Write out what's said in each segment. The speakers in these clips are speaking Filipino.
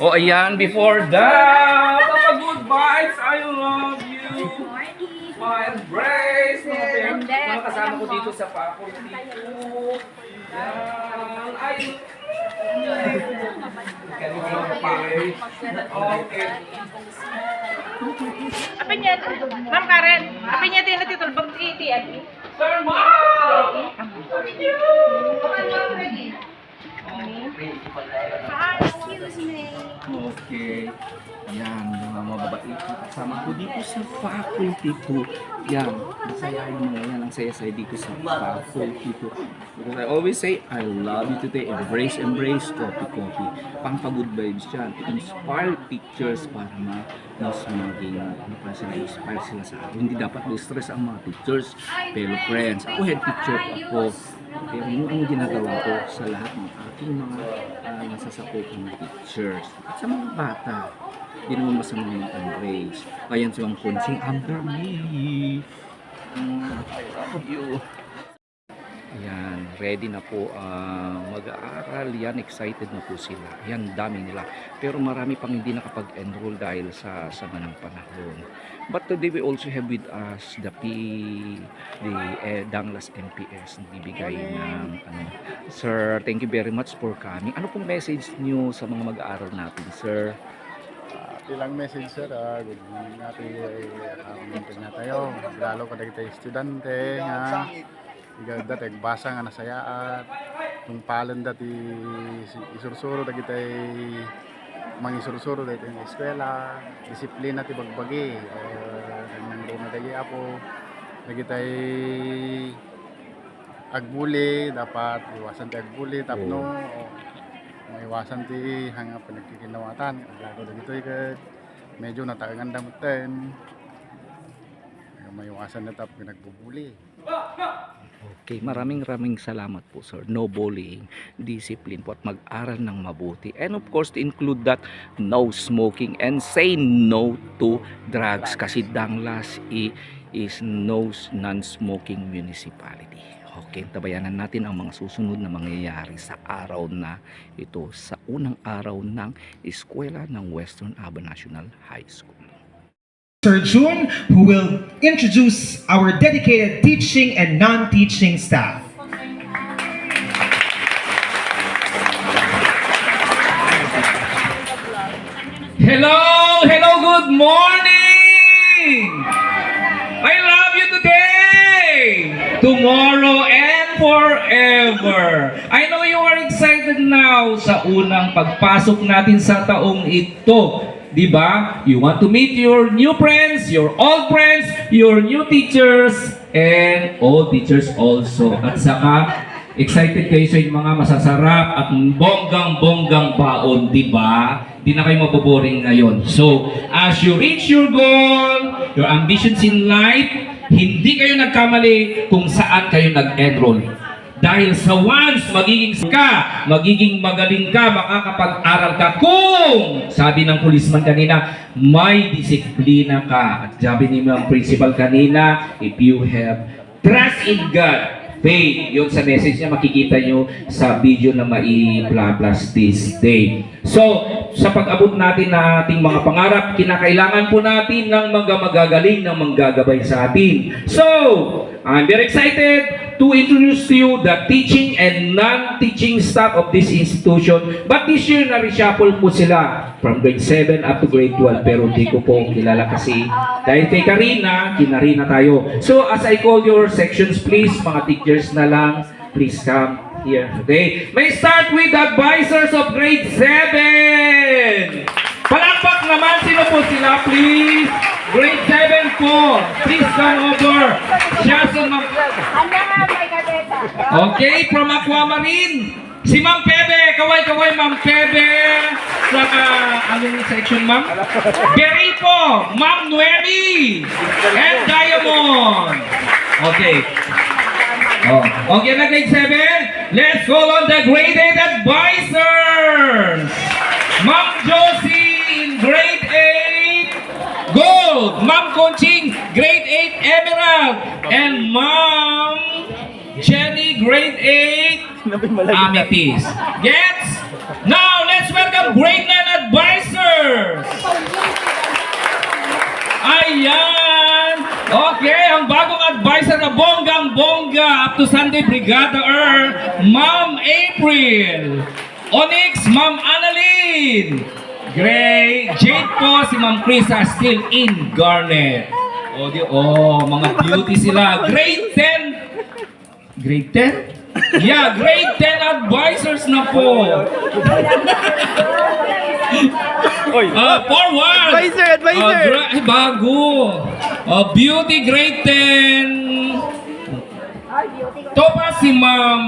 Oh, ayan, before that, mga good vibes, I love you. Smile, embrace, mga, pin- mga kasama ko dito sa faculty ko. Yan, ay, Okay. Apa niya? Ma'am Karen, apa niya din natutulbog si Iti Ati? Sir Mom! Excuse me. Okay. Yan, mga mababait na kasama ko dito sa faculty ko. Yan, masaya yung mga yan. Ang saya-saya dito sa faculty ko. Because I always say, I love you today. Embrace, embrace, copy, copy. Pang good vibes yan. Inspire pictures para ma mas maging ano pa sila, inspire sila sa akin. Hindi dapat stress ang mga pictures, fellow friends. Ako head picture ako. Pero yun ang ginagawa ko sa lahat ng aking mga uh, nasasakopang pictures. At sa mga bata, hindi naman masama yung embrace. Ayan si Mang Punching, under me. Mm, I love you. Yan, ready na po ah, mag-aaral. Yan, excited na po sila. Yan, dami nila. Pero marami pang hindi nakapag-enroll dahil sa sama ng panahon. But today we also have with us the P, the eh, Danglas MPS na bibigay ng ano. Sir, thank you very much for coming. Ano pong message niyo sa mga mag-aaral natin, sir? Ah, ilang message sir, ah, good morning natin ay uh, tayo. Lalo ka tayo estudyante nga. Iga dat ay basa nga nasayaan. Kung palan dati isursuro dati tay mangisurusuro dati ng eskwela. Disiplina ti bagbagi. Nang na dagi apo. Dagi tay agbuli dapat iwasan tayo agbuli tapno o maiwasan ti hanga pinagkikinawatan lalo na dito ikad medyo natakangan damutin maiwasan na tap pinagbubuli Okay, maraming maraming salamat po sir. No bullying, discipline po at mag-aral ng mabuti. And of course, to include that, no smoking and say no to drugs kasi Danglas is no non-smoking municipality. Okay, tabayanan natin ang mga susunod na mangyayari sa araw na ito, sa unang araw ng eskwela ng Western Aba National High School. Sir June, who will introduce our dedicated teaching and non-teaching staff. Hello! Hello! Good morning! I love you today! Tomorrow and forever! I know you are excited now sa unang pagpasok natin sa taong ito. Di ba? You want to meet your new friends, your old friends, your new teachers, and old teachers also. At saka, excited kayo sa mga masasarap at bonggang-bonggang baon, di ba? Di na kayo maboboring ngayon. So, as you reach your goal, your ambitions in life, hindi kayo nagkamali kung saan kayo nag-enroll. Dahil sa once magiging ka, magiging magaling ka, makakapag-aral ka kung, sabi ng policeman kanina, may disiplina ka. At sabi ni mga principal kanina, if you have trust in God, faith, yun sa message niya, makikita nyo sa video na mai-plus this day. So, sa pag-abot natin na ating mga pangarap, kinakailangan po natin ng mga magagaling na manggagabay sa atin. So, I'm very excited to introduce to you the teaching and non-teaching staff of this institution. But this year, na-reshuffle po sila from grade 7 up to grade 12. Pero hindi ko po kilala kasi dahil kay Karina, kinarina tayo. So, as I call your sections, please, mga teachers na lang, please come here. Okay? May start with advisors of grade 7. Palakpak naman, sino po sila, please? Grade 7 po. Please come over. May kadeta. Okay, from Aquamarine. Si Ma'am Pebe, kaway-kaway Ma'am Pebe. Saka, anong section Ma'am? Berry po, Ma'am Noemi. And Diamond. Okay. Oh, okay na grade 7. Let's call on the grade 8 advisors. Ma'am Josie grade 8. Gold. Ma'am Conching, grade 8 Emerald. And Ma'am Jenny, grade 8 Amethyst. Gets? Now, let's welcome grade 9 advisors. Ayan! Okay, ang bagong advisor na bonggang-bongga up to Sunday Brigada er, Ma'am April. Onyx, Ma'am Annalyn. Gray, Jade po, si Ma'am Krisa still in Garnet. O, di, oh, mga beauty sila. Grade 10. Grade 10? Yeah, grade 10 advisors na po. Ah, forward! Advisor, advisor! Gra- ay, bago! Ah, beauty grade 10. To pa si Ma'am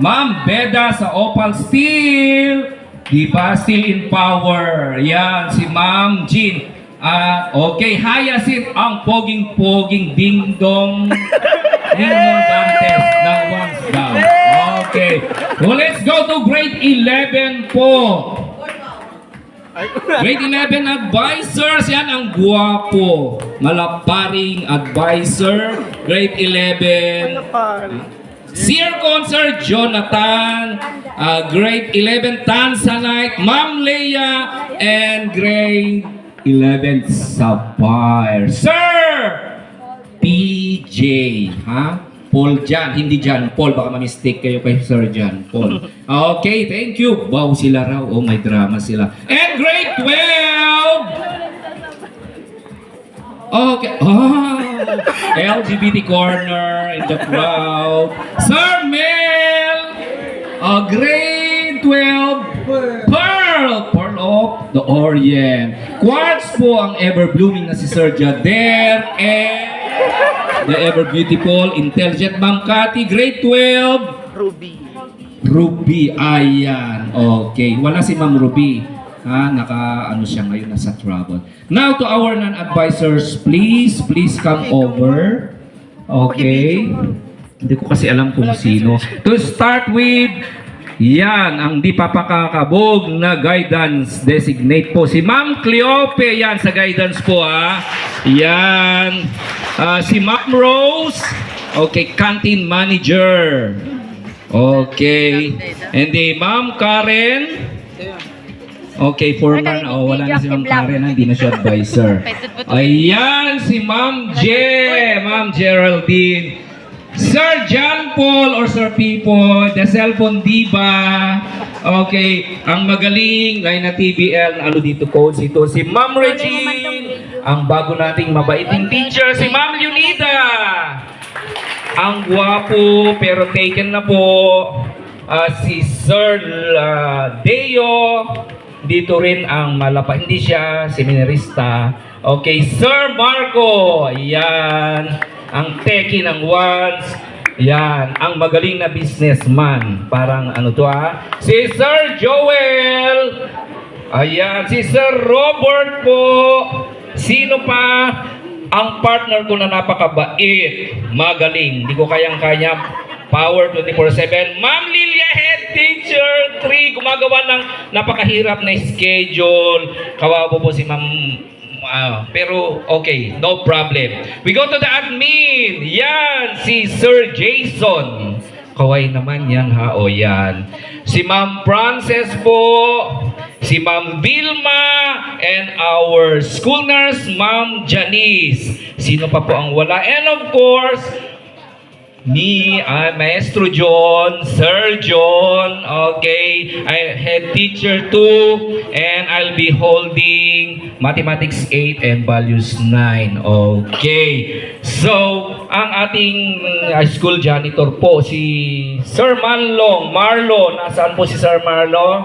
Ma'am Beda sa Opal Steel. Di ba? Still in power. Yan, si Ma'am Jean. Ah, okay, Hyacinth ang poging-poging ding-dong Ding-dong Dantes ng once down. Okay. Well, let's go to grade 11 po. Grade 11 advisors, yan ang guwapo. Malaparing advisor. Grade 11. Sir Concert Jonathan. Uh, grade 11 Tanzanite. Ma'am Leia. And grade 11 Sapphire. Sir! PJ. Ha? Paul Jan, hindi Jan Paul. Baka ma-mistake kayo kay Sir Jan Paul. Okay, thank you. Wow, sila raw. Oh, may drama sila. And grade 12! Okay. Oh, LGBT corner in the crowd. Sir Mel! Uh, grade 12. Pearl! Pearl of the Orient. Quartz po ang ever-blooming na si Sir Jader. And the ever-beautiful, intelligent Ma'am Cathy. Grade 12. Ruby. Ruby, ayan. Okay, wala si Ma'am Ruby. Ha, naka ano siya ngayon nasa trouble. Now to our non-advisors, please, please come over. Okay. Hindi ko kasi alam kung sino. To start with, yan, ang di papakakabog na guidance designate po. Si Ma'am Cleope, yan sa guidance po ha. Yan. Ah, si Ma'am Rose, okay, canteen manager. Okay. And the Ma'am Karen. Okay, foreman. Oh, wala na si Ma'am Karen, ha? hindi na siya advisor. Ayan, si Ma'am J. Ma'am Geraldine. Sir John Paul or Sir Pipo, the cellphone diva. Okay, ang magaling ay na TBL, ano dito coach ito, si Ma'am Regine. Ang bago nating mabaiting teacher, si Ma'am Leonida. Ang gwapo pero taken na po ah, si Sir ah, Deo. Dito rin ang malapa. Hindi siya seminarista. Okay, Sir Marco. Yan. Ang teki ng once. Yan. Ang magaling na businessman. Parang ano to ah. Si Sir Joel. Ayan. Si Sir Robert po. Sino pa? Ang partner ko na napakabait, magaling, hindi ko kayang-kaya, power 24-7. Ma'am Lilia, teacher, 3, gumagawa ng napakahirap na schedule. Kawawa po si Ma'am Ah, pero okay, no problem. We go to the admin. Yan, si Sir Jason. Kaway naman yan ha, o yan. Si Ma'am Frances po, si Ma'am Vilma, and our school nurse, Ma'am Janice. Sino pa po ang wala? And of course, me, I'm Maestro John, Sir John, okay, I head teacher 2, and I'll be holding Mathematics 8 and Values 9, okay. So, ang ating uh, school janitor po, si Sir Marlon, Marlon, nasaan po si Sir Marlon?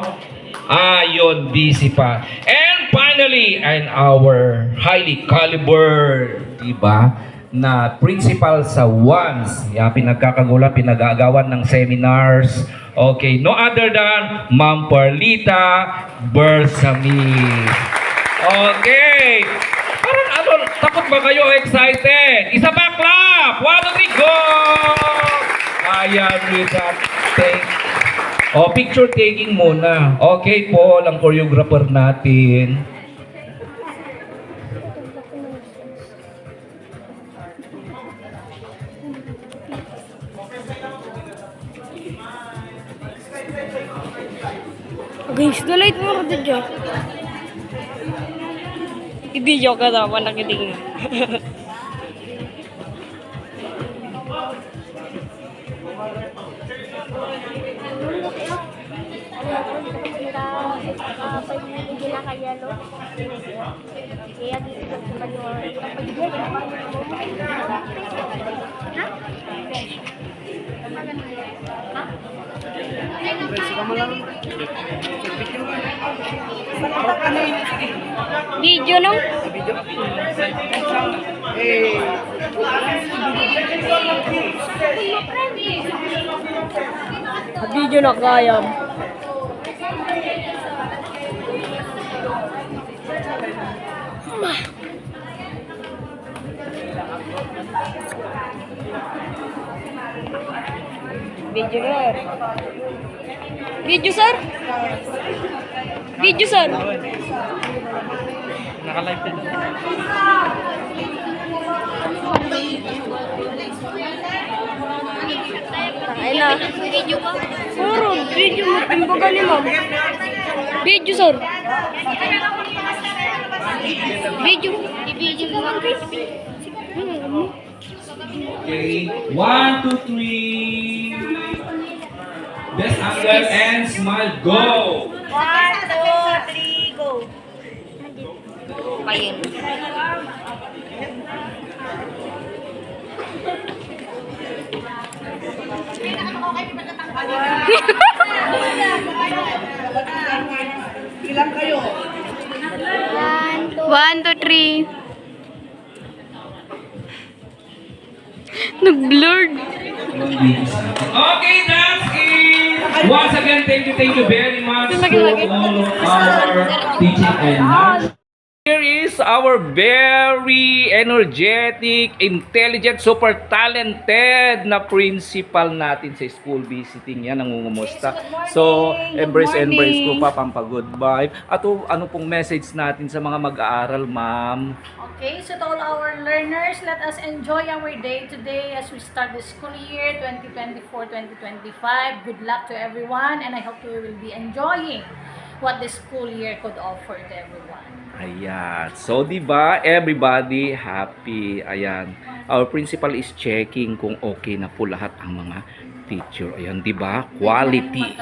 Ah, yun, busy pa. And finally, and our highly caliber, di ba? Na principal sa ONCE. Yeah, pinagkakagulan, pinag-aagawan ng seminars. Okay, no other than Ma'am Perlita Bersamit. Okay. Parang ano, takot ba kayo excited? Isa pa clap! One, two, three, go! Ayan, that. Thank o, picture taking muna. Okay, Paul, ang choreographer natin. Guys, dalait mo rin dyan. I-video ka daw, nakiting. Pag-ibigin na kaya, no? Video no? Video na kaya. Video na. Video sir? Video sir? Ay na. Video ko. Puro, video mo. Imbaga ni ma'am. Video, sir. Video. I-video mo. One, two, three. Best angle and smile. Go! One, two, three, go. Ayun. One, two, One, two, three. Nag-blurred. Okay, that's it. Once again, thank you, thank you very much to all of our teaching and. Here is our very energetic, intelligent, super talented na principal natin sa school visiting yan, nangungumusta. So, embrace, embrace ko pa, pampagood vibe. At oh, ano pong message natin sa mga mag-aaral, ma'am? Okay, so to all our learners, let us enjoy our day today as we start the school year 2024-2025. Good luck to everyone and I hope you will be enjoying what the school year could offer to everyone. Ayan. So, di ba, everybody happy. Ayan. Our principal is checking kung okay na po lahat ang mga teacher. Ayan, di ba? Quality.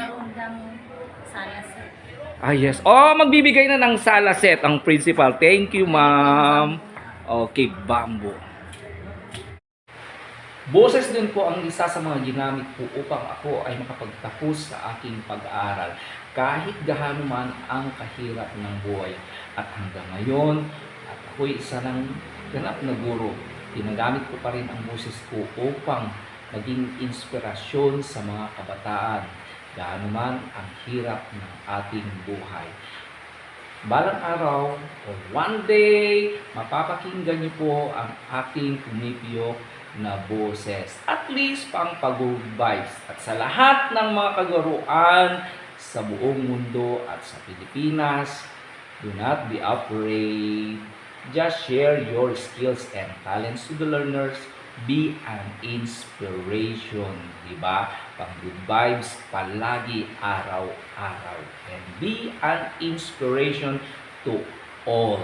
Ah, yes. Oh, magbibigay na ng sala set ang principal. Thank you, ma'am. Okay, bamboo. Boses din po ang isa sa mga ginamit ko upang ako ay makapagtapos sa aking pag-aaral. Kahit gaano man ang kahirap ng buhay. At hanggang ngayon, at ako'y isa ng ganap na guro. Tinagamit ko pa rin ang boses ko upang maging inspirasyon sa mga kabataan. Gaano man ang hirap ng ating buhay. Balang araw o one day, mapapakinggan niyo po ang aking kumipiyok na boses. At least pang pag-good vibes. At sa lahat ng mga kagaruan sa buong mundo at sa Pilipinas, do not be afraid. Just share your skills and talents to the learners. Be an inspiration, di ba? Pang good vibes palagi araw-araw. And be an inspiration to all.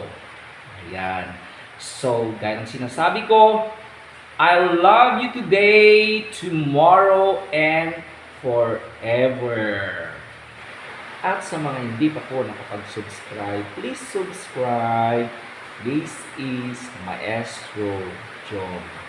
Ayan. So, gaya ng sinasabi ko, I love you today, tomorrow, and forever. At sa mga hindi pa po nakapag-subscribe, please subscribe. This is Maestro John.